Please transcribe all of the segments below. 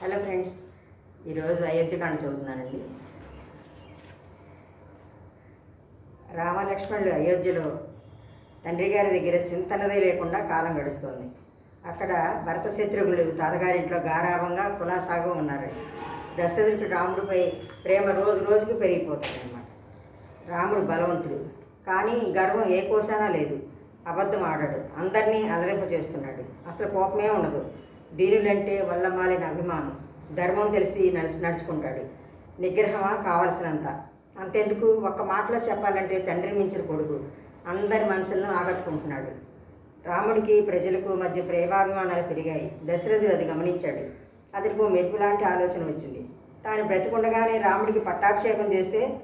Hello friends ఈరోజు అయోధ్యకాండ చదువుతున్నానండి రామలక్ష్మణులు అయోధ్యలో తండ్రి గారి దగ్గర చింతనదే లేకుండా కాలం గడుస్తోంది. అక్కడ భరత శత్రుఘ్నుడు తాతగారింట్లో గారాభంగా కులాసాగా ఉన్నారు దశరథుడు రాముడిపై ప్రేమ రోజు రోజుకి పెరిగిపోతుంది అన్నమాట రాముడు బలవంతుడు కానీ గర్వం ఏ కోశానా లేదు. అబద్ధం ఆడాడు అందరినీ అలరింప చేస్తున్నాడు అసలు కోపమే ఉండదు. దీనులంటే వల్ల మాలిన అభిమానం. ధర్మం తెలిసి నడుచు నడుచుకుంటాడు. నిగ్రహమా కావలసినంత. అంతెందుకు? ఒక్క మాటలో చెప్పాలంటే తండ్రి మించిన కొడుకు. అందరి మనసులను ఆకట్టుకుంటున్నాడు. రాముడికి ప్రజలకు మధ్య ప్రేమాభిమానాలు పెరిగాయి. దశరథుడు అది గమనించాడు. అతనికి ఓ మెరుపు లాంటి ఆలోచన వచ్చింది. తాను బ్రతికుండగానే రాముడికి పట్టాభిషేకం చేస్తే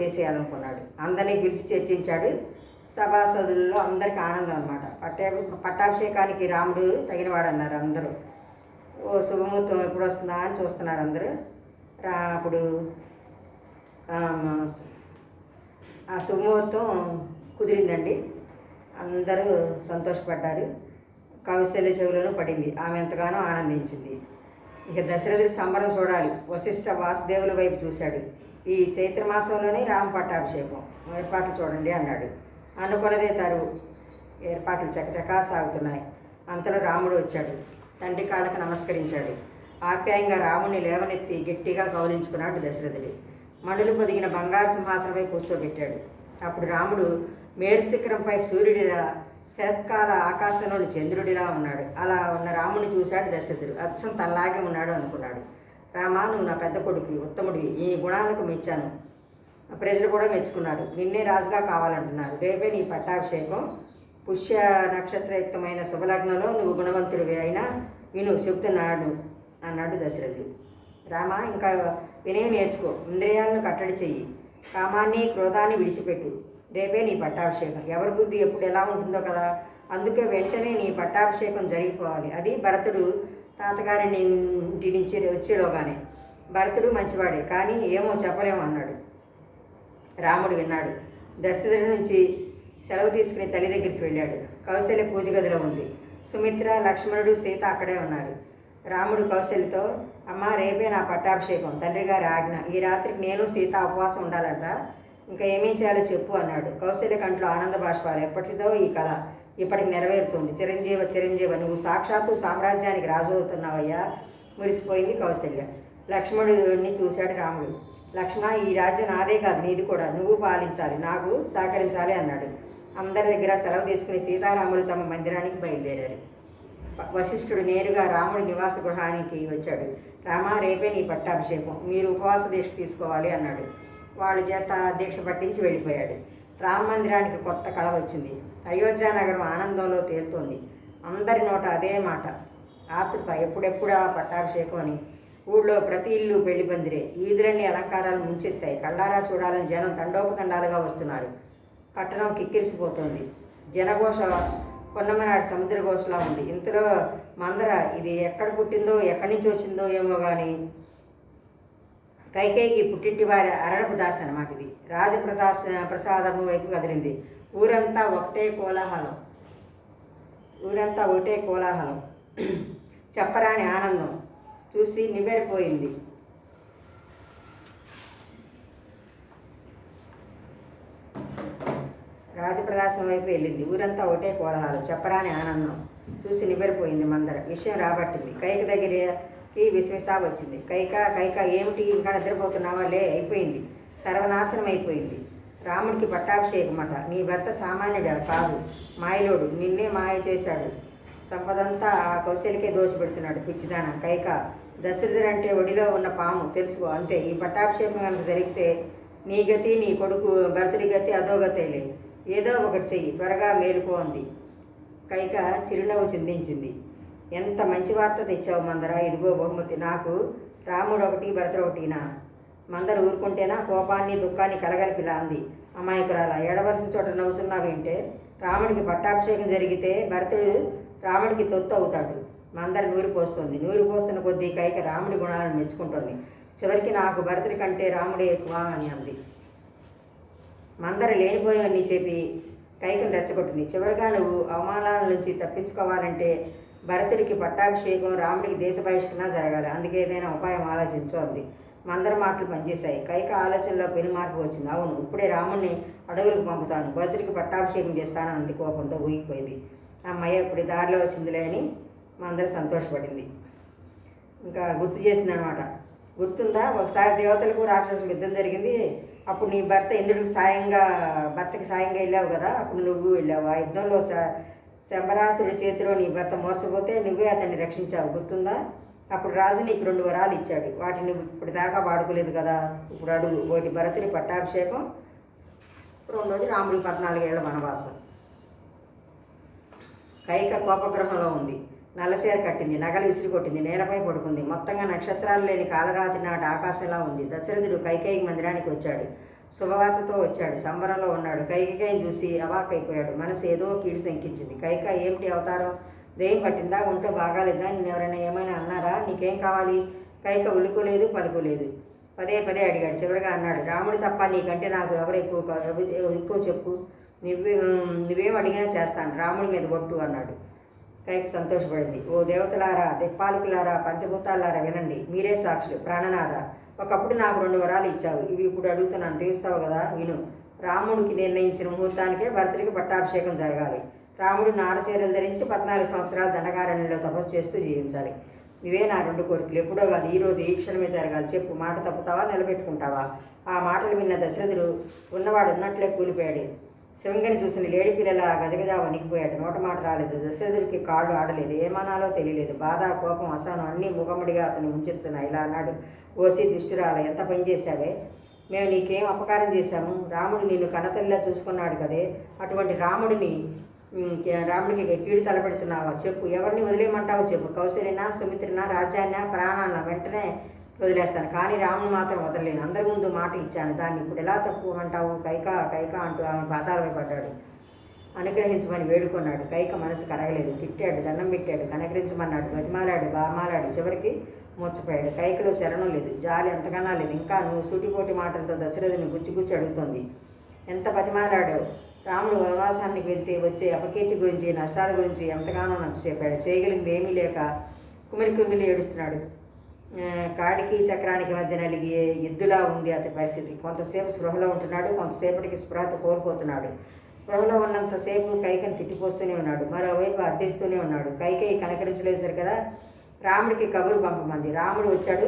చేసేయాలనుకున్నాడు. అందరినీ పిలిచి చర్చించాడు. సభాసదుల్లో అందరికి ఆనందం అనమాట పట్టే పట్టాభిషేకానికి రాముడు తగినవాడు అన్నారు అందరూ. ఓ శుభముహూర్తం ఎప్పుడు వస్తుందా అని చూస్తున్నారు అందరూ. రా అప్పుడు ఆ, ఆ శుభముహూర్తం కుదిరిందండి. అందరూ సంతోషపడ్డారు. కౌశల్య చెవులను పడింది. ఆమె ఎంతగానో ఆనందించింది. ఇక దశరథుడి సంబరం చూడాలి. వశిష్ఠ వాసుదేవుల వైపు చూశాడు. ఈ చైత్రమాసంలోనే రామ పట్టాభిషేకం. ఏర్పాట్లు చూడండి అన్నాడు. అనుకున్నదే తరువు ఏర్పాట్లు చకచకా సాగుతున్నాయి. అంతలో రాముడు వచ్చాడు. తండ్రి కాళ్ళకు నమస్కరించాడు. ఆప్యాయంగా రాముడిని లేవనెత్తి గట్టిగా గౌరవించుకున్నాడు దశరథుడు. మండలు పొదిగిన బంగారు సింహాసనంపై కూర్చోబెట్టాడు. అప్పుడు రాముడు మేరు శిఖరంపై సూర్యుడిలా శరత్కాల ఆకాశంలోని చంద్రుడిలా ఉన్నాడు. అలా ఉన్న రాముని చూశాడు దశరథుడు. అచ్చం తనలాగే ఉన్నాడు అనుకున్నాడు. రామా నువ్వు నా పెద్ద కొడుకు ఉత్తముడివి. ఈ గుణాలకు మెచ్చాను ప్రజలు కూడా మెచ్చుకున్నారు. నిన్నే రాజుగా కావాలంటున్నారు. రేపే నీ పట్టాభిషేకం. పుష్య నక్షత్రయుక్తమైన శుభలగ్నంలో నువ్వు గుణవంతుడివి అయినా విను చెబుతున్నాడు అన్నాడు దశరథుడు రామ ఇంకా వినయం నేర్చుకో. ఇంద్రియాలను కట్టడి చెయ్యి. కామాన్ని క్రోధాన్ని విడిచిపెట్టు. రేపే నీ పట్టాభిషేకం. ఎవరి బుద్ధి ఎప్పుడు ఎలా ఉంటుందో కదా. అందుకే వెంటనే నీ పట్టాభిషేకం జరిగిపోవాలి. అది భరతుడు తాతగారి ఇంటి నుంచి వచ్చేలోగానే భరతుడు మంచివాడే. కానీ ఏమో చెప్పలేము అన్నాడు రాముడు విన్నాడు. దశరథుడి నుంచి సెలవు తీసుకుని తల్లి దగ్గరికి వెళ్ళాడు. కౌశల్య పూజ గదిలో ఉంది. సుమిత్ర లక్ష్మణుడు సీత అక్కడే ఉన్నారు. రాముడు కౌశల్యతో అమ్మ రేపే నా పట్టాభిషేకం. తండ్రి గారి ఆజ్ఞ. ఈ రాత్రికి నేను సీత ఉపవాసం ఉండాలంట. ఇంకా ఏమేం చేయాలో చెప్పు అన్నాడు. కౌశల్య కంట్లో ఆనంద బాష్పాలు. ఎప్పటిదో ఈ కళ. ఇప్పటికి నెరవేరుతుంది. చిరంజీవ చిరంజీవ నువ్వు సాక్షాత్తు సామ్రాజ్యానికి రాజు అవుతున్నావయ్యా మురిసిపోయింది కౌశల్య. లక్ష్మణుడిని చూశాడు రాముడు. లక్ష్మణ ఈ రాజ్యం నాదే కాదు నీది కూడా. నువ్వు పాలించాలి నాకు సహకరించాలి అన్నాడు. అందరి దగ్గర సెలవు తీసుకుని సీతారాములు తమ మందిరానికి బయలుదేరారు. వశిష్ఠుడు నేరుగా రాముడి నివాస గృహానికి వచ్చాడు. రామ రేపే నీ పట్టాభిషేకం. మీరు ఉపవాస దీక్ష తీసుకోవాలి అన్నాడు. వాళ్ళ చేత దీక్ష పట్టించి వెళ్ళిపోయాడు. రామ మందిరానికి కొత్త కళ వచ్చింది. అయోధ్య నగరం ఆనందంలో తేలుతోంది. అందరి నోట అదే మాట. ఆతృత ఎప్పుడెప్పుడా పట్టాభిషేకం అని ఊళ్ళో ప్రతి ఇల్లు పెళ్ళి పందిరే. ఈదులన్నీ అలంకారాలు ముంచెత్తాయి. కళ్ళారా చూడాలని జనం తండోపతండాలుగా వస్తున్నారు. పట్టణం కిక్కిరిసిపోతుంది. జనఘోష కొన్నమనాడు సముద్ర ఘోషలా ఉంది. ఇంతలో మందర ఇది ఎక్కడ పుట్టిందో ఎక్కడి నుంచి వచ్చిందో ఏమో కానీ కైకేయికి పుట్టింటి వారి అరణపు దాసి అనమాట ఇది. రాజప్రదాస్ ప్రసాదము వైపు కదిలింది. ఊరంతా ఒకటే కోలాహలం. ఊరంతా ఒకటే కోలాహలం. చెప్పరాని ఆనందం. చూసి నివ్వెరపోయింది. రాజప్రదాసం వైపు వెళ్ళింది. ఊరంతా ఒకటే కోలాహలం చెప్పరాని ఆనందం. చూసి నివ్వెరిపోయింది మందర. విషయం రాబట్టింది. కైక దగ్గరికి విశ్వసా వచ్చింది. కైక కైక ఏమిటి? ఇంకా నిద్రపోతున్నావా? లే అయిపోయింది. సర్వనాశనం అయిపోయింది. రాముడికి పట్టాభిషేకం అట నీ భర్త సామాన్యుడు? కాదు. మాయలోడు. నిన్నే మాయ చేశాడు. సంపదంతా ఆ కౌశలికే దోషపెడుతున్నాడు పిచ్చిదానం. కైక దశరథుడు అంటే ఒడిలో ఉన్న పాము తెలుసుకో అంతే. ఈ పట్టాభిషేకం కనుక జరిగితే నీ గతి నీ కొడుకు భరతుడి గతి అదో గతేలే ఏదో ఒకటి చెయ్యి త్వరగా మేలుకో అంది. కైక చిరునవ్వు చిందించింది. ఎంత మంచి వార్త తెచ్చావు మందర ఇదిగో బహుమతి. నాకు రాముడు ఒకటి భరతుడు ఒకటినా మందర ఊరుకుంటేనా కోపాన్ని దుఃఖాన్ని కలగలిపిలా అంది. అమాయకురాల ఏడవలసిన చోట నవ్వుచున్నావేంటే రాముడికి పట్టాభిషేకం జరిగితే భరతుడు రాముడికి తొత్తు అవుతాడు. మందర నూరు పోస్తుంది. నూరు పోస్తున్న కొద్దీ కైక రాముడి గుణాలను మెచ్చుకుంటోంది. చివరికి నాకు భరతుడి కంటే రాముడే ఎక్కువ అని అంది. మందర లేనిపోయినవన్నీ చెప్పి కైకను రెచ్చగొట్టింది. చివరిగా నువ్వు అవమానాల నుంచి తప్పించుకోవాలంటే భరతుడికి పట్టాభిషేకం రాముడికి దేశ బహిష్కరణ జరగాలి. అందుకే ఏదైనా ఉపాయం ఆలోచించోంది మందర మాటలు పనిచేశాయి. కైక ఆలోచనలో పెను మార్పు వచ్చింది. అవును ఇప్పుడే రాముడిని అడవులకు పంపుతాను. భద్రుడికి పట్టాభిషేకం చేస్తాను అంది. కోపంతో ఊగిపోయింది. అమ్మాయి ఇప్పుడు దారిలో వచ్చిందిలే అని మందర సంతోషపడింది. ఇంకా గుర్తు చేసింది అనమాట గుర్తుందా? ఒకసారి దేవతలకు రాక్షసులకు యుద్ధం జరిగింది. అప్పుడు నీ భర్త ఇంద్రుడికి సాయంగా భర్తకి సాయంగా వెళ్ళావు కదా? అప్పుడు నువ్వు వెళ్ళావు? ఆ యుద్ధంలో శంబరాసుడి చేతిలో నీ భర్త మోసపోతే నువ్వే అతన్ని రక్షించావు. గుర్తుందా? అప్పుడు రాజు నీకు రెండు వరాలు ఇచ్చాడు. వాటిని ఇప్పుడు దాకా వాడుకోలేదు కదా? ఇప్పుడు అడుగు ఒకటి భరతుని పట్టాభిషేకం. రెండోది రాముడి పద్నాలుగేళ్ళ వనవాసం. కైక కోపగ్రహంలో ఉంది. నల్లచీర కట్టింది నగలు విసిరి కొట్టింది నేలపై పడుకుంది. మొత్తంగా నక్షత్రాలు లేని కాలరాతి నాటి ఆకాశంలా ఉంది. దశరథుడు కైకేయి మందిరానికి వచ్చాడు. శుభవార్తతో వచ్చాడు. సంబరంలో ఉన్నాడు. కైకేయిని చూసి అవాకైపోయాడు మనసు ఏదో కీడు శంకించింది. కైక ఏమిటి అవతారం? దెయ్యం పట్టిందా? ఒంట్లో బాగాలేదా? నేను ఎవరైనా ఏమైనా అన్నారా? నీకేం కావాలి కైక ఉలుకోలేదు పలుకోలేదు పదే పదే అడిగాడు. చివరిగా అన్నాడు. రాముడు తప్ప నీకంటే నాకు ఎవరు ఎక్కువ ఎక్కువ చెప్పు. నువ్వే నువ్వేం అడిగినా చేస్తాను. రాముడి మీద కొట్టు అన్నాడు. కైకి సంతోషపడింది. ఓ దేవతలారా దిక్పాలకులారా పంచభూతాలారా వినండి. మీరే సాక్షులు. ప్రాణనాథ ఒకప్పుడు నాకు రెండు వరాలు ఇచ్చావు. ఇవి ఇప్పుడు అడుగుతున్నాను. తీస్తావు కదా? విను. రాముడికి నిర్ణయించిన ముహూర్తానికే భర్తడికి పట్టాభిషేకం జరగాలి. రాముడు నారచీరలు ధరించి పద్నాలుగు సంవత్సరాలు దండకారణ్యంలో తపస్సు చేస్తూ జీవించాలి. ఇవే నా రెండు కోరికలు. ఎప్పుడో కాదు ఈ రోజు ఈ క్షణమే జరగాలి. చెప్పు. మాట తప్పుతావా? నిలబెట్టుకుంటావా? ఆ మాటలు విన్న దశరథుడు ఉన్నవాడు ఉన్నట్లే కూలిపోయాడు. శివంగిని చూసిన లేడి పిల్లల గజగజ వణికిపోయాడు. నోట మాట రాలేదు. దశరథుడికి కాళ్ళు ఆడలేదు. ఏమనాలో తెలియలేదు. బాధ కోపం అసహనం అన్నీ ముఖముడిగా అతను ముంచెత్తున్నాయి ఇలా అన్నాడు. ఓసి దుష్టురాల ఎంత పని చేశావే? మేము నీకేం అపకారం చేశాము? రాముడు నిన్ను కన్నతల్లిలా చూసుకున్నాడు కదే? అటువంటి రాముడిని రాముడికి కీడు తలపెడుతున్నావా? చెప్పు. ఎవరిని వదిలేయమంటావో చెప్పు. కౌశలినా సుమిత్రినా రాజ్యాన్న ప్రాణాన్న? వెంటనే వదిలేస్తాను. కానీ రాముని మాత్రం వదలలేను. అందరి ముందు మాట ఇచ్చాను. దాన్ని ఇప్పుడు ఎలా తప్పు అంటావు? కైక కైక అంటూ ఆమె పాదాలపై పడ్డాడు. అనుగ్రహించమని వేడుకున్నాడు. కైక మనసు కరగలేదు తిట్టాడు దండం పెట్టాడు కనకరించమన్నాడు బతిమాలాడు బామాలాడు. చివరికి మూర్చపోయాడు కైకలో చరణం లేదు. జాలి ఎంతకన్నా లేదు. ఇంకా నువ్వు సూటిపోటి మాటలతో దశరథుని గుచ్చి గుచ్చి ఎంత బతిమాలాడు? రాముడు వనవాసానికి వెళ్తే వచ్చే అపకీర్తి గురించి నష్టాల గురించి ఎంతగానో నచ్చ చెప్పాడు చేయగలిగింది ఏమీ లేక కుమిలి కుమిలి ఏడుస్తున్నాడు. కాడికి చక్రానికి మధ్య నలిగి ఎద్దులా ఉంది అతని పరిస్థితి. కొంతసేపు స్పృహలో ఉంటున్నాడు కొంతసేపటికి స్పృహత కోల్పోతున్నాడు. స్పృహలో ఉన్నంతసేపు కైకని తిట్టిపోస్తూనే ఉన్నాడు. మరోవైపు అర్థిస్తూనే ఉన్నాడు. కైకేయి కనకరించలేదు కదా రాముడికి కబురు పంపమంది. రాముడు వచ్చాడు.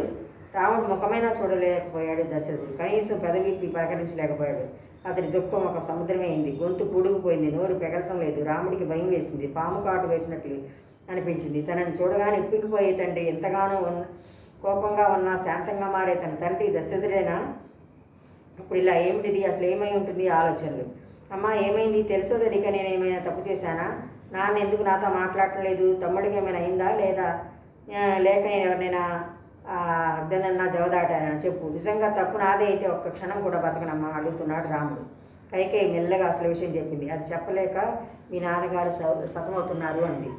రాముడు ముఖమైనా చూడలేకపోయాడు దశరథుడు. కనీసం పెదవిప్పి పలకరించలేకపోయాడు. అతని దుఃఖం ఒక సముద్రమైంది అయింది. గొంతు పూడుకుపోయింది. నోరు పెగలటం లేదు. రాముడికి భయం వేసింది. పాము కాటు వేసినట్లు అనిపించింది. తనని చూడగానే ఇప్పికిపోయే తండ్రి ఎంతగానో ఉన్న కోపంగా ఉన్నా శాంతంగా మారే తన తండ్రి దశరథుడేనా ఇప్పుడు ఇలా ఏమిటిది? అసలు ఏమై ఉంటుంది ఆలోచనలు? అమ్మా ఏమైంది? తెలుసో తెలియక నేను ఏమైనా తప్పు చేశానా? నాన్న ఎందుకు నాతో మాట్లాడటం లేదు? తమ్ముడికి ఏమైనా అయిందా లేదా? లేక నేను ఎవరినైనా అద్దనన్నా జవదాటానా? చెప్పు. నిజంగా తప్పు నాదే అయితే ఒక్క క్షణం కూడా బతకనమ్మా అడుగుతున్నాడు రాముడు. కైకే మెల్లగా అసలు విషయం చెప్పింది. అది చెప్పలేక మీ నాన్నగారు సతమవుతున్నారు అంది.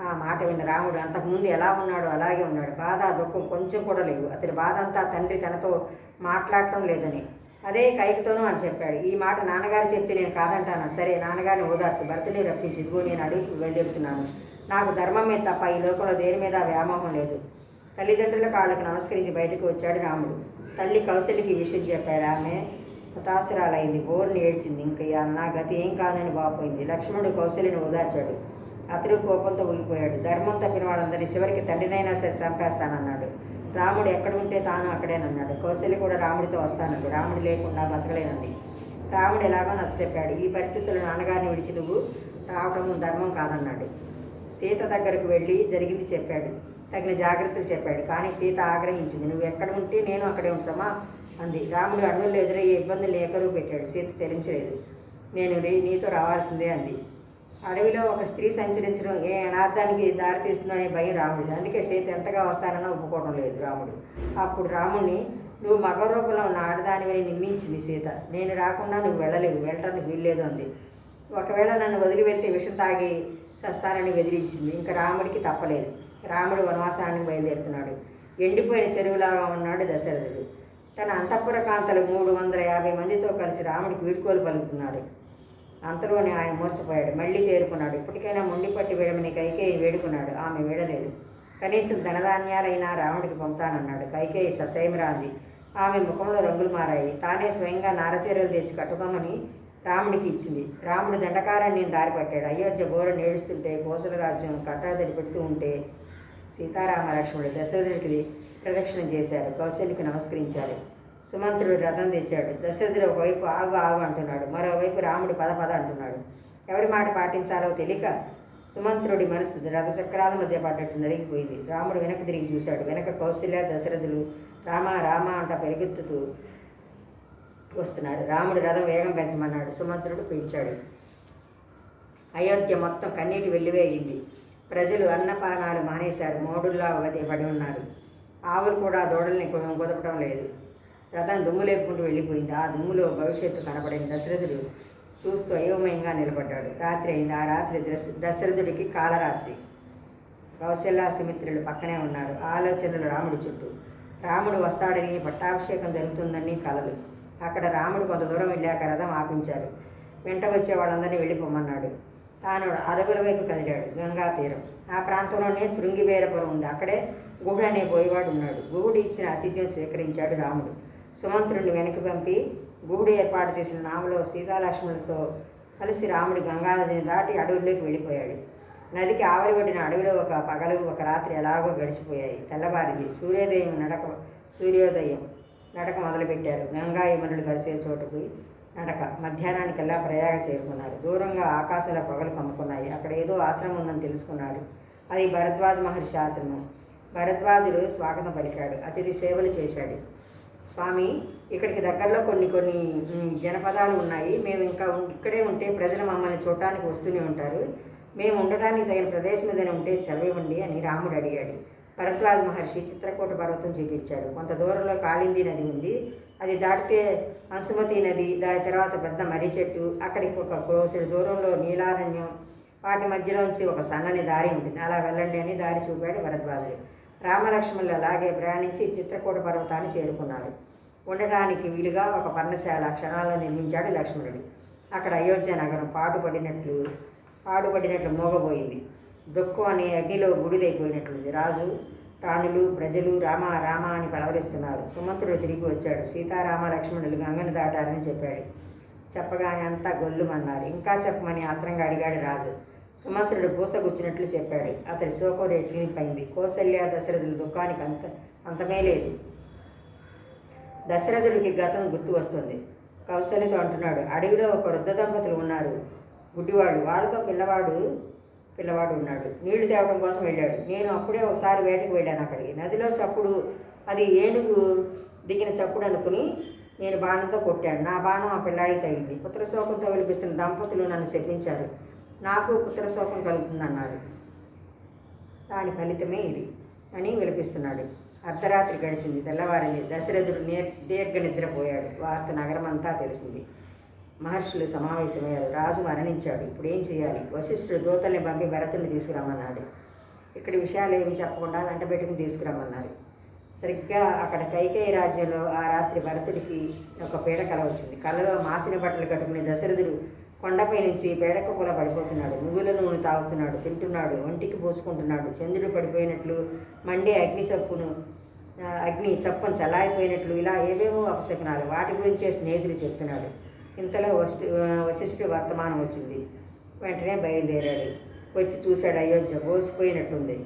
ఆ మాట విన్న రాముడు అంతకుముందు ఎలా ఉన్నాడో అలాగే ఉన్నాడు. బాధ దుఃఖం కొంచెం కూడా లేవు. అతని బాధ అంతా తండ్రి తనతో మాట్లాడటం లేదని. అదే కైకతోనూ అని చెప్పాడు. ఈ మాట నాన్నగారు చెప్తే నేను కాదంటాను. సరే నాన్నగారిని ఓదార్చి. భర్తని రప్పించి. ఇదిగో నేను అడుగు వెళ్ళెడుతున్నాను నాకు ధర్మం మీద తప్ప ఈ లోకంలో దేని మీద వ్యామోహం లేదు. తల్లిదండ్రుల కాళ్ళకు నమస్కరించి బయటకు వచ్చాడు రాముడు. తల్లి కౌశలికి విషయం చెప్పాడు. ఆమె హతాశురాలైంది. బోర్ని ఏడ్చింది. ఇంక ఇక నా గతి ఏం కానని బాపోయింది లక్ష్మణుడు కౌశల్యని ఓదార్చాడు. అతడు కోపంతో ఊగిపోయాడు. ధర్మం తప్పిన వాళ్ళందరినీ చివరికి తండ్రినైనా సరే చంపేస్తానన్నాడు. రాముడు ఎక్కడ ఉంటే తాను అక్కడేనన్నాడు. కౌశల్య కూడా రాముడితో వస్తానంది. రాముడు లేకుండా బతకలేనంది. రాముడు ఎలాగో నచ్చ చెప్పాడు. ఈ పరిస్థితుల్లో నాన్నగారిని విడిచి నువ్వు రావడం ధర్మం కాదన్నాడు. సీత దగ్గరకు వెళ్ళి జరిగింది చెప్పాడు. తగిన జాగ్రత్తలు చెప్పాడు. కానీ సీత ఆగ్రహించింది. నువ్వు ఎక్కడ ఉంటే నేను అక్కడే ఉంచమా? అంది. రాముడు అడవుల్లో ఎదురయ్యే ఇబ్బందులు ఏకరువు పెట్టాడు. సీత చెలించలేదు. నేను నీతో రావాల్సిందే అంది. అడవిలో ఒక స్త్రీ సంచరించడం ఏ అనార్థానికి దారితీస్తుందనే భయం రాముడిది. అందుకే సీత ఎంతగా వస్తానన్నా ఒప్పుకోవడం లేదు రాముడు. అప్పుడు రాముడిని నువ్వు మగ రూపంలో ఉన్న ఆడదానివని నిమ్మించింది సీత. నేను రాకుండా నువ్వు వెళ్ళలేవు. వెళ్ళటానికి వీల్లేదు అంది. ఒకవేళ నన్ను వదిలి వెళ్తే విషం తాగి చస్తానని బెదిరించింది. ఇంకా రాముడికి తప్పలేదు. రాముడు వనవాసానికి బయలుదేరుతున్నాడు. ఎండిపోయిన చెరువులాగా ఉన్నాడు దశరథుడు. తన అంతఃపుర కాంతలు మూడు వందల యాభై మందితో కలిసి రాముడికి వీడ్కోలు పలుకుతున్నాడు. అంతలోనే ఆయన మూర్చపోయాడు. మళ్ళీ తేరుకున్నాడు. ఇప్పటికైనా ముండి పట్టి వేడమని కైకేయి వేడుకున్నాడు. ఆమె వేడలేదు. కనీసం ధనధాన్యాలైనా రావణుడికి పంపుతానన్నాడు. కైకేయి ససేమిరాంది. ఆమె ముఖంలో రంగులు మారాయి. తానే స్వయంగా నారచీరలు తెచ్చి కట్టుకోమని రాముడికి ఇచ్చింది. రాముడు దండకారణ్యం దారిపట్టాడు. అయోధ్య బోర నేడుస్తుంటే కోసల రాజ్యం కట్టాదడి పెడుతూ ఉంటే సీతారామ లక్ష్మణుడు దశరథుడికి ప్రదక్షిణ చేశారు కౌశల్యకి నమస్కరించారు సుమంత్రుడు రథం తెచ్చాడు. దశరథుడు ఒకవైపు ఆగు ఆగు అంటున్నాడు. మరోవైపు రాముడు పద పద అంటున్నాడు. ఎవరి మాట పాటించాలో తెలియక సుమంత్రుడి మనసు రథచక్రాల మధ్య పడ్డట్టు నలిగిపోయింది. రాముడు వెనక తిరిగి చూశాడు. వెనక కౌశల్య దశరథులు రామ రామ అంట పెరిగెత్తుతూ వస్తున్నారు. రాముడు రథం వేగం పెంచమన్నాడు. సుమంత్రుడు పెంచాడు అయోధ్య మొత్తం కన్నీటి వెళ్ళివేయింది ప్రజలు అన్నపానాలు మానేశారు. మోడుల్లా పడి ఉన్నారు. ఆవులు కూడా దూడల్ని కు- కుదపడం లేదు. రథం దుమ్ము లేకుండా వెళ్ళిపోయింది? ఆ దుమ్ములో భవిష్యత్తు కనపడింది దశరథుడు చూస్తూ అయోమయంగా నిలబడ్డాడు. రాత్రి అయింది. ఆ రాత్రి దశ దశరథుడికి కాలరాత్రి. కౌశల్య సుమిత్రులు పక్కనే ఉన్నారు. ఆలోచనలు రాముడి చుట్టూ. రాముడు వస్తాడని పట్టాభిషేకం జరుగుతుందని కలలు. అక్కడ రాముడు కొంత దూరం వెళ్ళాక రథం ఆపించారు. వెంట వచ్చే వాళ్ళందరినీ వెళ్ళిపోమన్నాడు. తాను అరుగుల వైపు కదిలాడు. గంగా తీరం. ఆ ప్రాంతంలోనే శృంగివేరపురం ఉంది. అక్కడే గుహుడు అనే పోయేవాడు ఉన్నాడు. గుహుడు ఇచ్చిన ఆతిథ్యం స్వీకరించాడు రాముడు. సుమంత్రుని వెనక్కి పంపి గూడు ఏర్పాటు చేసిన నామలో సీతాలక్ష్మణులతో కలిసి రాముడు గంగానదిని దాటి అడవుల్లోకి వెళ్ళిపోయాడు. నదికి ఆవరిబడిన అడవిలో ఒక పగలు ఒక రాత్రి ఎలాగో గడిచిపోయాయి. తెల్లవారింది. సూర్యోదయం నడక సూర్యోదయం నడక మొదలుపెట్టారు. గంగా యమునులు కలిసే చోటుకు నడక మధ్యాహ్నానికల్లా ప్రయాగ చేరుకున్నారు. దూరంగా ఆకాశంలో పొగలు కమ్ముకున్నాయి. అక్కడ ఏదో ఆశ్రమం ఉందని తెలుసుకున్నాడు. అది భరద్వాజ మహర్షి ఆశ్రమం. భరద్వాజుడు స్వాగతం పలికాడు. అతిథి సేవలు చేశాడు. స్వామి ఇక్కడికి దగ్గరలో కొన్ని కొన్ని జనపదాలు ఉన్నాయి. మేము ఇంకా ఉం- ఇక్కడే ఉంటే ప్రజలు మమ్మల్ని చూడటానికి వస్తూనే ఉంటారు. మేము ఉండడానికి తగిన ప్రదేశం ఏదైనా ఉంటే సెలవివ్వండి అని రాముడు అడిగాడు. భరద్వాజ మహర్షి చిత్రకూట పర్వతం చూపించాడు. కొంత దూరంలో కాళింది నది ఉంది. అది దాటితే హంసుమతి నది దాని తర్వాత పెద్ద మర్రి చెట్టు అక్కడికి ఒక కోసడి దూరంలో నీలారణ్యం వాటి మధ్యలోంచి ఒక సన్నని దారి ఉంటుంది. అలా వెళ్ళండి అని దారి చూపాడు భరద్వాజుడు. రామలక్ష్మణులు అలాగే ప్రయాణించి చిత్రకూట పర్వతాన్ని చేరుకున్నారు. ఉండటానికి వీలుగా ఒక పర్ణశాల క్షణాల్లో నిర్మించాడు లక్ష్మణుడు. అక్కడ అయోధ్య నగరం పాటుపడినట్లు పాడుపడినట్లు మోగబోయింది. దుఃఖం అనే అగ్నిలో గుడిదైపోయినట్లుంది రాజు రాణులు ప్రజలు రామ రామ అని పలవరిస్తున్నారు. సుమంత్రుడు తిరిగి వచ్చాడు. సీతారామ లక్ష్మణులు గంగను దాటారని చెప్పాడు. చెప్పగానే అంతా గొల్లుమన్నారు. ఇంకా చెప్పమని ఆత్రంగా అడిగాడు రాజు. సుమంత్రుడు పూసగుచ్చినట్లు చెప్పాడు. అతడి శోకం రెట్లినిపైంది కౌసల్య దశరథుల దుఃఖానికి అంత అంతమే లేదు. దశరథుడికి గతం గుర్తు వస్తుంది. కౌశల్యతో అంటున్నాడు అడవిలో ఒక వృద్ధ దంపతులు ఉన్నారు. గుడ్డివాడు వాళ్ళతో పిల్లవాడు పిల్లవాడు ఉన్నాడు. నీళ్ళు తేవడం కోసం వెళ్ళాడు. నేను అప్పుడే ఒకసారి వేటకు వెళ్ళాను అక్కడికి. నదిలో చప్పుడు అది ఏనుగు దిగిన చప్పుడు అనుకుని నేను బాణంతో కొట్టాను. నా బాణం ఆ పిల్లాడికి తగిలింది. పుత్రశోకంతో విలిపిస్తున్న దంపతులు నన్ను శపించారు. నాకు పుత్రశోకం కలుగుతుందన్నారు దాని ఫలితమే ఇది అని విలపిస్తున్నాడు. అర్ధరాత్రి గడిచింది. తెల్లవారింది దశరథుడు నే- దీర్ఘ నిద్రపోయాడు. వార్త నగరమంతా తెలిసింది. మహర్షులు సమావేశమయ్యారు. రాజు మరణించాడు. ఇప్పుడు ఏం చేయాలి? వశిష్ఠుడు దూతల్ని పంపి భరతుని తీసుకురమ్మన్నాడు. ఇక్కడ విషయాలు ఏమి చెప్పకుండా వెంట పెట్టుకుని తీసుకురమ్మన్నారు సరిగ్గా అక్కడ కైకేయి రాజ్యంలో ఆ రాత్రి భరతుడికి ఒక పీడ కల వచ్చింది కలలో మాసిన బట్టలు కట్టుకుని దశరథుడు కొండపై నుంచి పేడక పూల పడిపోతున్నాడు. నువ్వుల నూనె తాగుతున్నాడు తింటున్నాడు ఒంటికి పోసుకుంటున్నాడు. చంద్రుడు పడిపోయినట్లు మండే అగ్ని చప్పును అగ్ని చప్పను చల్లారిపోయినట్లు ఇలా ఏవేవో అపశకునాలు వాటి గురించే స్నేహితుడు చెప్తున్నాడు. ఇంతలో వస్తు వశిష్ఠి వర్తమానం వచ్చింది. వెంటనే బయలుదేరాడు. వచ్చి చూశాడు అయోధ్య బోసిపోయినట్టుంది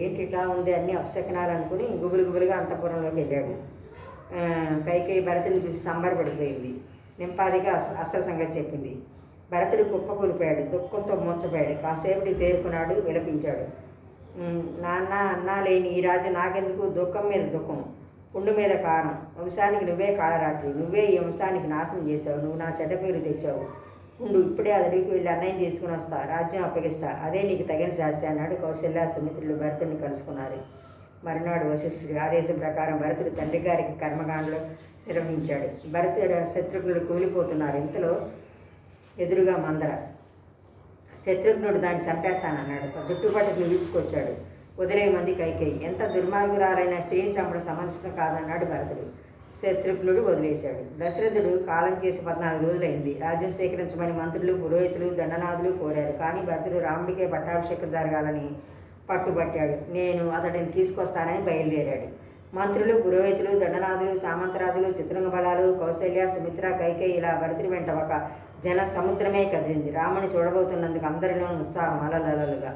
ఏంటి ఇట్లా ఉంది? అన్ని అపశకనాలు అనుకుని గుబులు గుబులుగా అంతఃపురంలోకి వెళ్ళాడు. పైకి కైకేయి భరతుని చూసి సంబరపడిపోయింది. నింపాదిగా అస- అసలు సంగతి చెప్పింది. భరతుడు కుప్పకూలిపోయాడు దుఃఖంతో మూర్చపోయాడు కాసేపటి తేరుకున్నాడు విలపించాడు. నాన్న అన్నా లేని ఈ రాజు నాకెందుకు? దుఃఖం మీద దుఃఖం పుండు మీద కారణం వంశానికి నువ్వే కాళరాత్రి నువ్వే ఈ వంశానికి నాశనం చేశావు. నువ్వు నా చెడ్డ పేరు తెచ్చావు. ఉండు ఇప్పుడే అతడికి వెళ్ళి అన్నయ్యం తీసుకుని వస్తా రాజ్యం అప్పగిస్తా. అదే నీకు తగిన శాస్తి అన్నాడు కౌశల్య సుమిత్రులు భరతుడిని కలుసుకున్నారు. మరునాడు వశిష్ఠుడి ఆదేశం ప్రకారం భరతుడు తండ్రి గారికి కర్మకాండలో నిర్వహించాడు. భరత శత్రుఘ్నుడు కూలిపోతున్నారు. ఇంతలో ఎదురుగా మందర. శత్రుఘ్నుడు దాన్ని చంపేస్తానన్నాడు. జుట్టుపట్టుకు ఈడ్చుకొచ్చాడు. వదిలే మంది కైకేయి. ఎంత దుర్మార్గురాలైన స్త్రీని చంపడం సమంజసం కాదన్నాడు భరతుడు. శత్రుఘ్నుడు వదిలేశాడు. దశరథుడు కాలం చేసి పద్నాలుగు రోజులైంది. రాజ్యం సేకరించమని మంత్రులు పురోహితులు దండనాథులు కోరారు. కానీ భరతుడు రాముడికే పట్టాభిషేకం జరగాలని పట్టుబట్టాడు. నేను అతడిని తీసుకొస్తానని బయలుదేరాడు. మంత్రులు పురోహితులు దండనాథులు సామంతరాజులు చిత్రంగ బలాలు కౌశల్య సుమిత్ర కైకేయి ఇలా భరతుడి వెంట ఒక జన సముద్రమే కదిలింది. రాముని చూడబోతున్నందుకు అందరిలో ఉత్సాహం అలలలుగా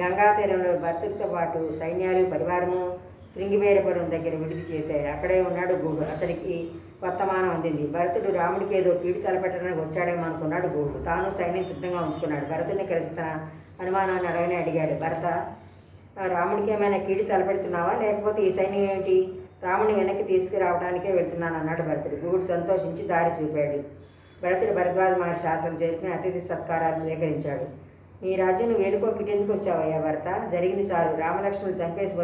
గంగా తీరంలో భర్తతో పాటు సైన్యాలు పరివారము శృంగివేరపురం దగ్గర విడిది చేశాయి. అక్కడే ఉన్నాడు గూడు. అతనికి వర్తమానం అందింది. భరతుడు రాముడికి ఏదో కీడు తలపెట్టడానికి వచ్చాడేమో అనుకున్నాడు గూడు. తాను సైన్యం సిద్ధంగా ఉంచుకున్నాడు. భరతుడిని కలిసి తన అనుమానాన్ని అడగని అడిగాడు. భరత రాముడికి ఏమైనా కీడి తలపెడుతున్నావా? లేకపోతే ఈ సైన్యం ఏమిటి? రాముని వెనక్కి తీసుకురావడానికే వెళ్తున్నాను అన్నాడు భరతుడు. గూడు సంతోషించి దారి చూపాడు. భరతుడు భరద్వాజ మహర్షి ఆశ్రమం చేరుకుని అతిథి సత్కారాలు స్వీకరించాడు. నీ రాజ్యం నువ్వు వేడుకోకిటి ఎందుకు వచ్చావయ్యా భర్త? జరిగింది చాలు. రామలక్ష్మణులు చంపేసి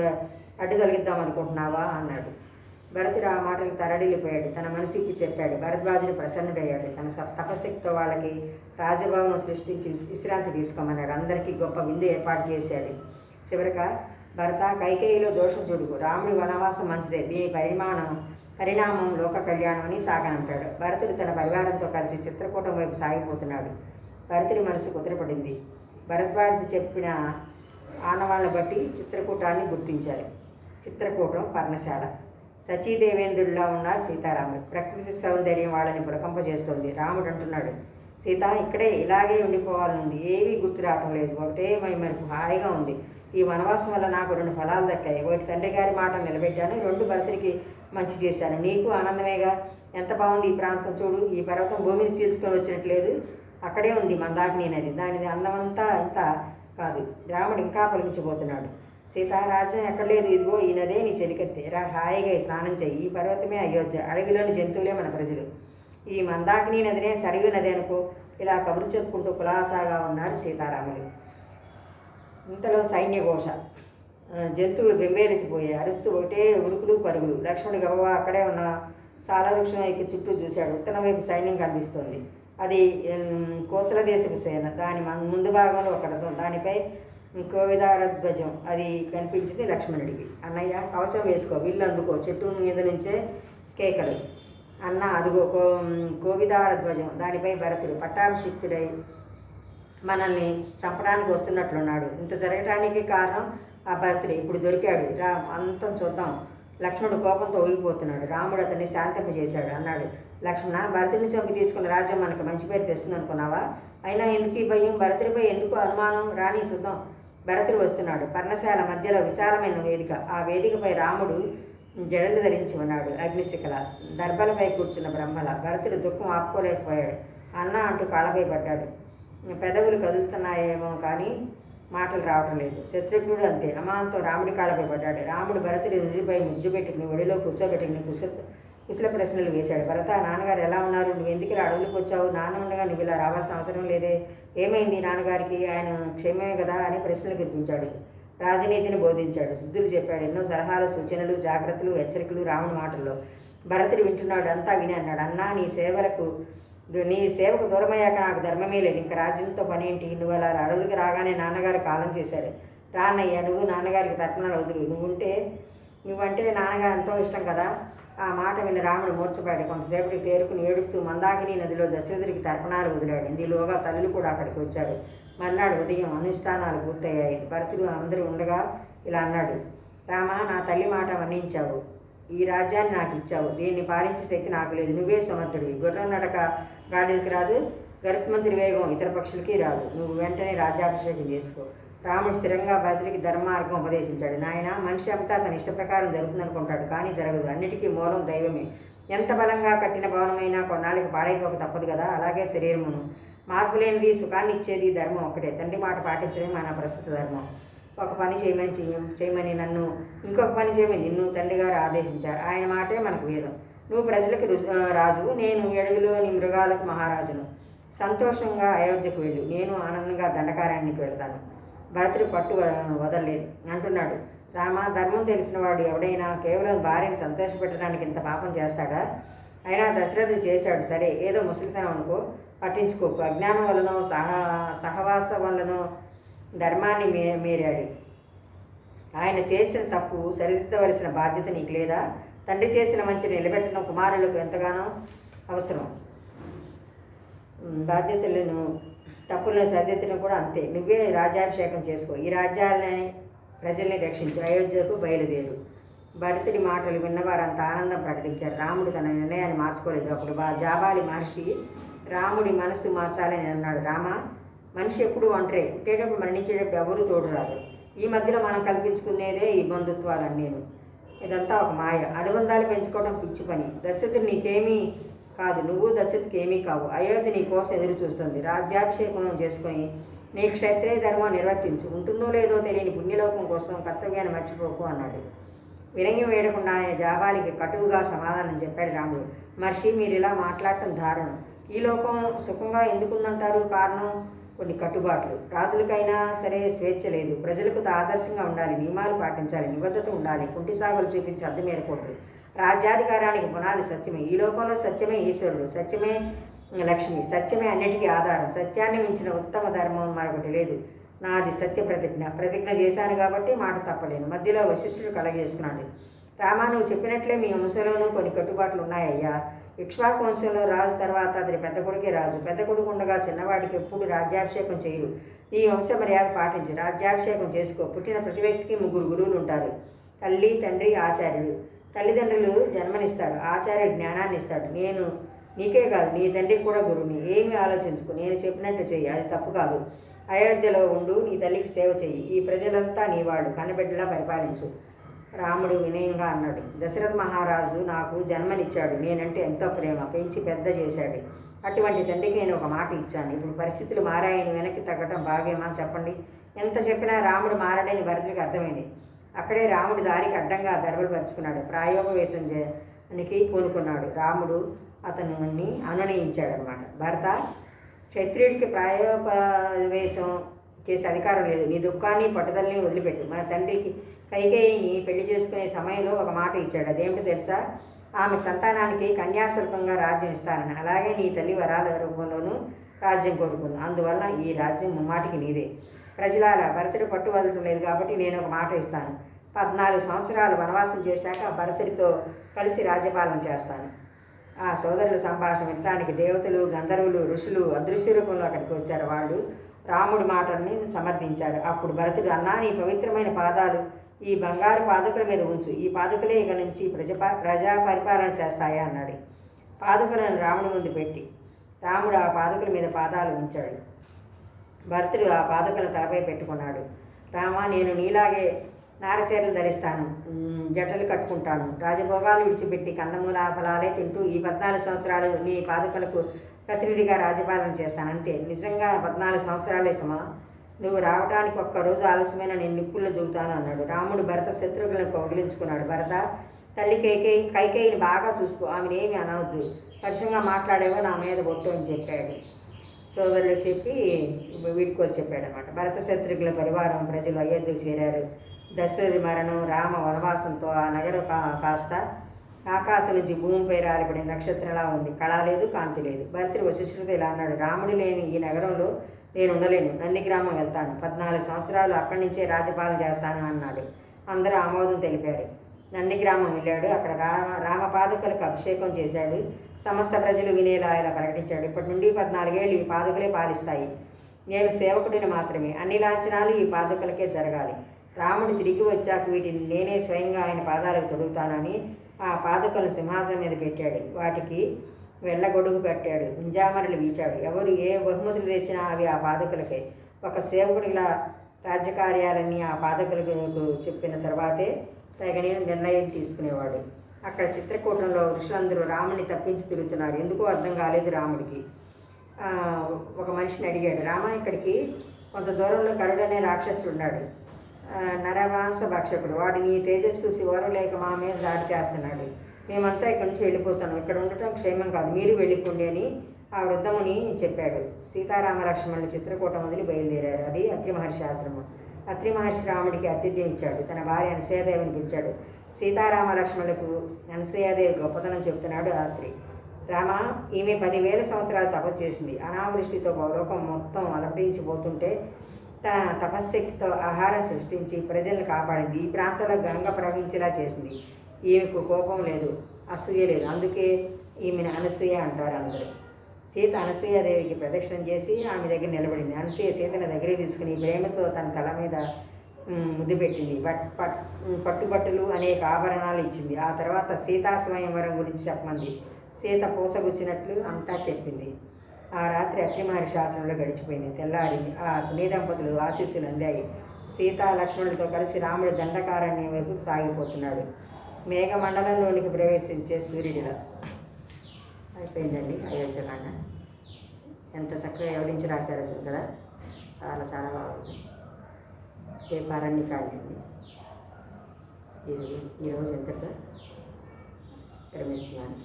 అడ్డు తొలగిద్దాం అనుకుంటున్నావా? అన్నాడు. భరతుడు ఆ మాటలకు తరడిల్లిపోయాడు. తన మనసుకి చెప్పాడు. భరద్వాజుడు ప్రసన్నుడయ్యాడు. తన తపశక్తితో వాళ్ళకి రాజభవనం సృష్టించి విశ్రాంతి తీసుకోమన్నాడు. అందరికీ గొప్ప విందు ఏర్పాటు చేశాడు. చివరక భరత కైకేయిలో దోషం చూడుకు. రాముడి వనవాసం మంచిదే. దీని పరిమాణం పరిణామం లోక కళ్యాణం అని సాగనంటాడు భరతుడు తన పరివారంతో కలిసి చిత్రకూటం వైపు సాగిపోతున్నాడు. భరతుడి మనసు కుదిరపడింది. భరద్వాజు చెప్పిన ఆనవాళ్ళను బట్టి చిత్రకూటాన్ని గుర్తించారు. చిత్రకూటం పర్ణశాల. సచీదేవేంద్రుడిలా ఉన్నారు సీతారాముడు. ప్రకృతి సౌందర్యం వాళ్ళని పురకంపజేస్తోంది రాముడు అంటున్నాడు సీత ఇక్కడే ఇలాగే ఉండిపోవాలనుంది. ఏమీ గుర్తు రావటం లేదు. ఒకటే మైమరుపు. హాయిగా ఉంది. ఈ వనవాసం వల్ల నాకు రెండు ఫలాలు దక్కాయి. ఒకటి తండ్రి గారి మాట నిలబెట్టాను రెండు భరతుడికి మంచి చేశాను. నీకు ఆనందమేగా? ఎంత బాగుంది ఈ ప్రాంతం చూడు. ఈ పర్వతం భూమిని చీల్చుకొని వచ్చినట్లేదు. అక్కడే ఉంది మందాకిని నది. దాని అందమంతా ఇంత కాదు. రాముడు ఇంకా పలికించబోతున్నాడు. సీతారాజ్యం ఎక్కడ లేదు. ఇదిగో ఈ నదే నీ చెలికెత్తే. రా హాయిగా స్నానం చేయి ఈ పర్వతమే అయోధ్య. అడవిలోని జంతువులే మన ప్రజలు. ఈ మందాకిని నదినే సరివి నది అనుకో. ఇలా కబురు చెప్పుకుంటూ కులాసాగా ఉన్నారు సీతారాములు. ఇంతలో సైన్యఘోష జంతువులు బెంబేలెత్తిపోయాయి. అరుస్తూ ఒకటే ఉరుకులు పరుగులు. లక్ష్మణుడు గబవా అక్కడే ఉన్న సాలవృక్షం ఎక్కి చుట్టూ చూశాడు. ఉత్తరం వైపు సైన్యం కనిపిస్తోంది. అది కోసల దేశపు సేన. దాని ముందు భాగంలో ఒక రథం. దానిపై కోవిదార ధ్వజం అది కనిపించింది లక్ష్మణుడికి. అన్నయ్య కవచం వేసుకో. విల్లు అందుకో. చెట్టు మీద నుంచే కేకలు. అన్న అదిగో కో కోవిదార ధ్వజం దానిపై భరతుడు పట్టాభిషిక్తుడై మనల్ని చంపడానికి వస్తున్నట్లున్నాడు. ఇంత జరగటానికి కారణం ఆ భర్తడే ఇప్పుడు దొరికాడు. రా అంతం చూద్దాం. లక్ష్మణుడు కోపంతో ఊగిపోతున్నాడు. రాముడు అతన్ని శాంతింపజేశాడు అన్నాడు లక్ష్మణ భరతుని చంపి తీసుకున్న రాజ్యం మనకు మంచి పేరు తెస్తుంది అనుకున్నావా? అయినా ఎందుకు ఈ భయం? భరతుడిపై ఎందుకు అనుమానం? రాని చూద్దాం. భరతుడు వస్తున్నాడు. పర్ణశాల మధ్యలో విశాలమైన వేదిక. ఆ వేదికపై రాముడు జడలు ధరించి ఉన్నాడు. అగ్నిశిఖల. దర్భలపై కూర్చున్న బ్రహ్మల. భరతుడు దుఃఖం ఆపుకోలేకపోయాడు. అన్న అంటూ కాళ్ళపై పడ్డాడు. పెదవులు కదులుతున్నాయేమో కానీ మాటలు రావటం లేదు. శత్రుఘ్నుడు అంతే. అమాంతం రాముడి కాళ్ళపై పడ్డాడు. రాముడు భరతుడి నిధిపై ముద్దు పెట్టుకుని ఒడిలో కూర్చోబెట్టుకుని కుశల కుశల ప్రశ్నలు వేశాడు. భరత నాన్నగారు ఎలా ఉన్నారు? నువ్వు ఎందుకు ఇలా అడవులకు వచ్చావు? నాన్న ఉండగా నువ్వు ఇలా రావాల్సిన అవసరం లేదే. ఏమైంది నాన్నగారికి? ఆయన క్షేమమే కదా అని ప్రశ్నలు కురిపించాడు. రాజనీతిని బోధించాడు. సిద్ధులు చెప్పాడు ఎన్నో సలహాలు సూచనలు జాగ్రత్తలు హెచ్చరికలు రాముడి మాటల్లో. భరతుడు వింటున్నాడు అంతా విని అన్నాడు. అన్నా నీ సేవలకు నీ సేవకు దూరమయ్యాక నాకు ధర్మమే లేదు. ఇంకా రాజ్యంతో పని ఏంటి నువ్వు అలా అడవులకి రాగానే నాన్నగారు కాలం చేశారు. రానయ్య నువ్వు నాన్నగారికి తర్పణాలు వదులు నువ్వుంటే నువ్వంటే నాన్నగారు ఎంతో ఇష్టం కదా? ఆ మాట విని రాముడు మూర్చపాడు కొంతసేపటికి తేరుకుని ఏడుస్తూ మందాకిని నదిలో దశరథుడికి తర్పణాలు వదిలాడు. ఇందులోగా తల్లులు కూడా అక్కడికి వచ్చారు. మర్నాడు ఉదయం అనుష్ఠానాలు పూర్తయ్యాయి. భరతుడు అందరూ ఉండగా ఇలా అన్నాడు. రామ నా తల్లి మాట వర్ణించావు ఈ రాజ్యాన్ని నాకు ఇచ్చావు. దీన్ని పాలించే శక్తి నాకు లేదు. నువ్వే సమర్థుడివి. గుర్రం నడక గాడిదకి రాదు గరుత్మంతుడి వేగం ఇతర పక్షులకి రాదు. నువ్వు వెంటనే రాజ్యాభిషేకం చేసుకో. రాముడు స్థిరంగా భద్రికి ధర్మార్గం ఉపదేశించాడు. నాయన మనిషి అంతా తన ఇష్ట ప్రకారం జరుగుతుందనుకుంటాడు కానీ జరగదు. అన్నిటికీ మూలం దైవమే. ఎంత బలంగా కట్టిన భవనమైనా కొన్నాళ్ళకి పాడైపోక తప్పదు కదా. అలాగే శరీరమును. మార్పు లేనిది సుఖాన్ని ఇచ్చేది ధర్మం ఒకటే తండ్రి మాట పాటించడమే మన ప్రస్తుత ధర్మం. ఒక పని చేయమని చెయ్యం చేయమని నన్ను ఇంకొక పని చేయమని నిన్ను తండ్రి గారు ఆదేశించారు. ఆయన మాటే మనకు వేదం. నువ్వు ప్రజలకు రు- రాజు. నేను ఎడవిలోని మృగాలకు మహారాజును. సంతోషంగా అయోధ్యకు వెళ్ళు. నేను ఆనందంగా దండకారానికి వెళ్తాను. భరతుడు పట్టు వదలలేదు. అంటున్నాడు. రామ ధర్మం తెలిసిన వాడు ఎవడైనా కేవలం భార్యను సంతోషపెట్టడానికి ఇంత పాపం చేస్తాడా? అయినా దశరథుడు చేశాడు. సరే ఏదో ముసలితనం అనుకో. పట్టించుకోకు అజ్ఞానం వలనో సహ సహవాసం వలనో ధర్మాన్ని మీ మీరాడు. ఆయన చేసిన తప్పు సరిదిద్దవలసిన బాధ్యత నీకు లేదా? తండ్రి చేసిన మంచిని నిలబెట్టడం కుమారులకు ఎంతగానో అవసరం. బాధ్యతలను తప్పులను సరిదిద్దడం కూడా అంతే. నువ్వే రాజ్యాభిషేకం చేసుకో. ఈ రాజ్యాలని ప్రజల్ని రక్షించి. అయోధ్యకు బయలుదేరు. భరతుడి మాటలు విన్నవారంత ఆనందం ప్రకటించారు. రాముడు తన నిర్ణయాన్ని మార్చుకోలేదు. అప్పుడు బా జాబాలి మహర్షి రాముడి మనసు మార్చాలని అన్నాడు. రామ మనిషి ఎప్పుడు ఒంటరే. పుట్టేటప్పుడు మరణించేటప్పుడు ఎవరు తోడు రాదు ఈ మధ్యలో మనం కల్పించుకునేదే ఈ బంధుత్వాలన్నీను. ఇదంతా ఒక మాయ. అనుబంధాలు పెంచుకోవడం పిచ్చి పని. దశరథుడు నీకేమీ కాదు. నువ్వు దశతికి ఏమీ కావు. అయోధ్య నీ కోసం ఎదురు చూస్తుంది. రాజ్యాభిషేకం చేసుకొని నీ క్షత్రియ ధర్మం నిర్వర్తించు. ఉంటుందో లేదో తెలియని పుణ్యలోకం కోసం కర్తవ్యాన్ని మర్చిపోకు అన్నాడు. వినయం వేయకుండానే జాబాలికి కటువుగా సమాధానం చెప్పాడు రాముడు. మహర్షి మీరు ఇలా మాట్లాడటం దారుణం. ఈ లోకం సుఖంగా ఎందుకుందంటారు? కారణం? కొన్ని కట్టుబాట్లు. రాజులకైనా సరే స్వేచ్ఛ లేదు. ప్రజలకు ఆదర్శంగా ఉండాలి నియమాలు పాటించాలి నిబద్ధత ఉండాలి కుంటి సాగులు చూపించి అర్థమేరకూడదు రాజ్యాధికారానికి పునాది సత్యమే. ఈ లోకంలో సత్యమే ఈశ్వరుడు సత్యమే లక్ష్మి సత్యమే అన్నిటికీ ఆధారం. సత్యాన్ని మించిన ఉత్తమ ధర్మం మరొకటి లేదు. నాది సత్య ప్రతిజ్ఞ. ప్రతిజ్ఞ చేశాను కాబట్టి మాట తప్పలేను. మధ్యలో వశిష్ఠుడు కలగజేస్తున్నాడు. రామా నువ్వు చెప్పినట్లే మీ అంశలోనూ కొన్ని కట్టుబాట్లు ఉన్నాయ్యా ఇక్ష్వాకు వంశంలో రాజు తర్వాత అతని పెద్ద కొడుకే రాజు. పెద్ద కొడుకు ఉండగా చిన్నవాడికి ఎప్పుడు రాజ్యాభిషేకం చేయు ఈ వంశ మర్యాద పాటించి. రాజ్యాభిషేకం చేసుకో. పుట్టిన ప్రతి వ్యక్తికి ముగ్గురు గురువులు ఉంటారు. తల్లి తండ్రి ఆచార్యుడు తల్లిదండ్రులు జన్మనిస్తారు. ఆచార్యుడు జ్ఞానాన్ని ఇస్తాడు నేను నీకే కాదు నీ తండ్రికి కూడా గురువుని. ఏమి ఆలోచించుకో. నేను చెప్పినట్టు చెయ్యి. అది తప్పు కాదు. అయోధ్యలో ఉండు నీ తల్లికి సేవ చెయ్యి. ఈ ప్రజలంతా నీవాడు కన్నబిడ్డలా కనబిడ్డలా పరిపాలించు. రాముడు వినయంగా అన్నాడు దశరథ మహారాజు నాకు జన్మనిచ్చాడు నేనంటే ఎంతో ప్రేమ పెంచి పెద్ద చేశాడు. అటువంటి తండ్రికి నేను ఒక మాట ఇచ్చాను. ఇప్పుడు పరిస్థితులు మారాయని వెనక్కి తగ్గటం భావ్యమా చెప్పండి? ఎంత చెప్పినా రాముడు మారడని భరతుడికి అర్థమైంది. అక్కడే రాముడు దారికి అడ్డంగా దర్బలు పరుచుకున్నాడు. ప్రాయోపవేశం చేయడానికి కోలుకున్నాడు రాముడు అతన్ని అనునయించాడు అనమాట భరత క్షత్రియుడికి ప్రాయోపవేశం చేసే అధికారం లేదు. నీ దుఃఖాన్ని పట్టుదలని వదిలిపెట్టు. మన తండ్రికి కైకేయిని పెళ్ళి చేసుకునే సమయంలో ఒక మాట ఇచ్చాడు. అదేమిటో తెలుసా? ఆమె సంతానానికి కన్యాశుల్కంగా రాజ్యం ఇస్తానని. అలాగే నీ తల్లి వరాల రూపంలోనూ రాజ్యం కోరుకుంది. అందువల్ల ఈ రాజ్యం ముమ్మాటికి నీదే. ప్రజలాల భరతుడు పట్టు వదలటం లేదు కాబట్టి నేను ఒక మాట ఇస్తాను. పద్నాలుగు సంవత్సరాలు వనవాసం చేశాక భరతుడితో కలిసి రాజ్యపాలన చేస్తాను. ఆ సోదరుల సంభాషణ వినడానికి దేవతలు గంధర్వులు ఋషులు అదృశ్య రూపంలో అక్కడికి వచ్చారు. వాళ్ళు రాముడి మాటల్ని సమర్థించారు. అప్పుడు భరతుడు అన్నా నీ పవిత్రమైన పాదాలు ఈ బంగారు పాదుకల మీద ఉంచు. ఈ పాదుకలే ఇక నుంచి ప్రజ ప్రజా పరిపాలన చేస్తాయా? అన్నాడు. పాదుకలను రాముడి ముందు పెట్టి. రాముడు ఆ పాదుకల మీద పాదాలు ఉంచాడు. భర్తుడు ఆ పాదుకలను తలపై పెట్టుకున్నాడు. రామా నేను నీలాగే నారచీరలు ధరిస్తాను. జట్టలు జటలు కట్టుకుంటాను. రాజభోగాలు విడిచిపెట్టి కందమూల ఫలాలే తింటూ ఈ పద్నాలుగు సంవత్సరాలు నీ పాదుకలకు ప్రతినిధిగా రాజపాలన చేస్తాను. అంతే. నిజంగా పద్నాలుగు సంవత్సరాలే సుమా. నువ్వు రావడానికి ఒక్క రోజు ఆలస్యమైన నేను నిప్పుల్లో దిగుతాను అన్నాడు. రాముడు భరత శత్రువులను కౌగిలించుకున్నాడు. భరత తల్లి కైకేయి కైకేయిని బాగా చూసుకో ఆమెను ఏమి అనవద్దు. పరుషంగా మాట్లాడేవో నా మీద బొట్టు అని చెప్పాడు. సోదరులు చెప్పి వీడుకోలు చెప్పాడు అనమాట భరత శత్రుఘ్నుల పరివారం ప్రజలు అయోధ్యకు చేరారు. దశరథి మరణం రామ వనవాసంతో ఆ నగరం కా కాస్త ఆకాశం నుంచి భూమిపై రాలిపడిన నక్షత్రంలా ఉంది. కళ లేదు కాంతి లేదు. భరతుడు వశిష్ఠుడు ఇలా అన్నాడు. రాముడు లేని ఈ నగరంలో నేను ఉండలేను. నందిగ్రామం వెళ్తాను. పద్నాలుగు సంవత్సరాలు అక్కడి నుంచే రాజపాలన చేస్తాను అన్నాడు. అందరూ ఆమోదం తెలిపారు. నందిగ్రామం వెళ్ళాడు. అక్కడ రామ రామపాదుకలకు అభిషేకం చేశాడు. సమస్త ప్రజలు వినేలా ఇలా ప్రకటించాడు. ఇప్పటి నుండి పద్నాలుగేళ్ళు ఈ పాదుకలే పాలిస్తాయి. నేను సేవకుడిని మాత్రమే. అన్ని లాంఛనాలు ఈ పాదుకలకే జరగాలి. రాముడు తిరిగి వచ్చాక వీటిని నేనే స్వయంగా ఆయన పాదాలకు తొడుగుతానని ఆ పాదుకలను సింహాసనం మీద పెట్టాడు. వాటికి వెళ్ళగొడుగు పెట్టాడు. గుంజామరలు వీచాడు. ఎవరు ఏ బహుమతులు తెచ్చినా అవి ఆ బాధకులకే. ఒక సేవకుడిలా రాజ్యకార్యాలన్నీ ఆ బాధకులకు చెప్పిన తర్వాతే తగిన నిర్ణయం తీసుకునేవాడు. అక్కడ చిత్రకూటంలో ఋషులందరూ రాముని తప్పించి తిరుగుతున్నారు. ఎందుకో అర్థం కాలేదు రాముడికి. ఒక మనిషిని అడిగాడు. రామ ఇక్కడికి కొంత దూరంలో కరుడనే రాక్షసుడు ఉన్నాడు. ఆ, నరమాంస భక్షకుడు. వాడు నీ తేజస్సు చూసి ఎవరు లేక మా మీద దాడి చేస్తున్నాడు. మేమంతా ఇక్కడి నుంచి వెళ్ళిపోతాను. ఇక్కడ ఉండటం క్షేమం కాదు. మీరు వెళ్ళిపోండి అని ఆ వృద్ధముని చెప్పాడు. సీతారామ లక్ష్మణులు చిత్రకూటం వదిలి బయలుదేరారు. అది అత్రి మహర్షి ఆశ్రమం. అత్రి మహర్షి రాముడికి అతిథ్యం ఇచ్చాడు. తన భార్య అనసూయాదేవిని పిలిచాడు. సీతారామ లక్ష్మణులకు అనసూయాదేవి గొప్పతనం చెబుతున్నాడు అత్రి రామ ఈమె పదివేల సంవత్సరాలు తపస్సు చేసింది. అనావృష్టితో గౌరవం మొత్తం అలపటించిపోతుంటే తన తపశ్శక్తితో ఆహారం సృష్టించి ప్రజలను కాపాడింది. ఈ ప్రాంతంలో గంగ ప్రవహించేలా చేసింది. ఈమెకు కోపం లేదు అసూయ లేదు. అందుకే ఈమెను అనసూయ అంటారు అందరూ. సీత అనసూయాదేవికి ప్రదక్షిణం చేసి ఆమె దగ్గర నిలబడింది. అనసూయ సీతను దగ్గరికి తీసుకుని ప్రేమతో తన తల మీద ముద్దు పెట్టింది. బట్ పట్ ఉమ్, పట్టుబట్టలు అనేక ఆభరణాలు ఇచ్చింది. ఆ తర్వాత సీతా స్వయంవరం గురించి చెప్పమంది. సీత పూసగుచ్చినట్లు అంతా చెప్పింది. ఆ రాత్రి అత్రి శాసనంలో గడిచిపోయింది. తెల్లారి ఆ పుణ్య దంపతులు ఆశీస్సులు అందాయి. సీతా లక్ష్మణులతో కలిసి రాముడు దండకారణ్యం వైపు సాగిపోతున్నాడు. మేఘమండలంలోనికి ప్రవేశించే సూర్యుడిలో. అయిపోయిందండి అయోధ్యకాండ ఎంత చక్కగా ఎవరించి రాశారో చూడు కదా చాలా చాలా బాగుంది. రేపు అరణ్యకాండ అండి ఇది ఈరోజు ఎంతగా విరమిస్తున్నాను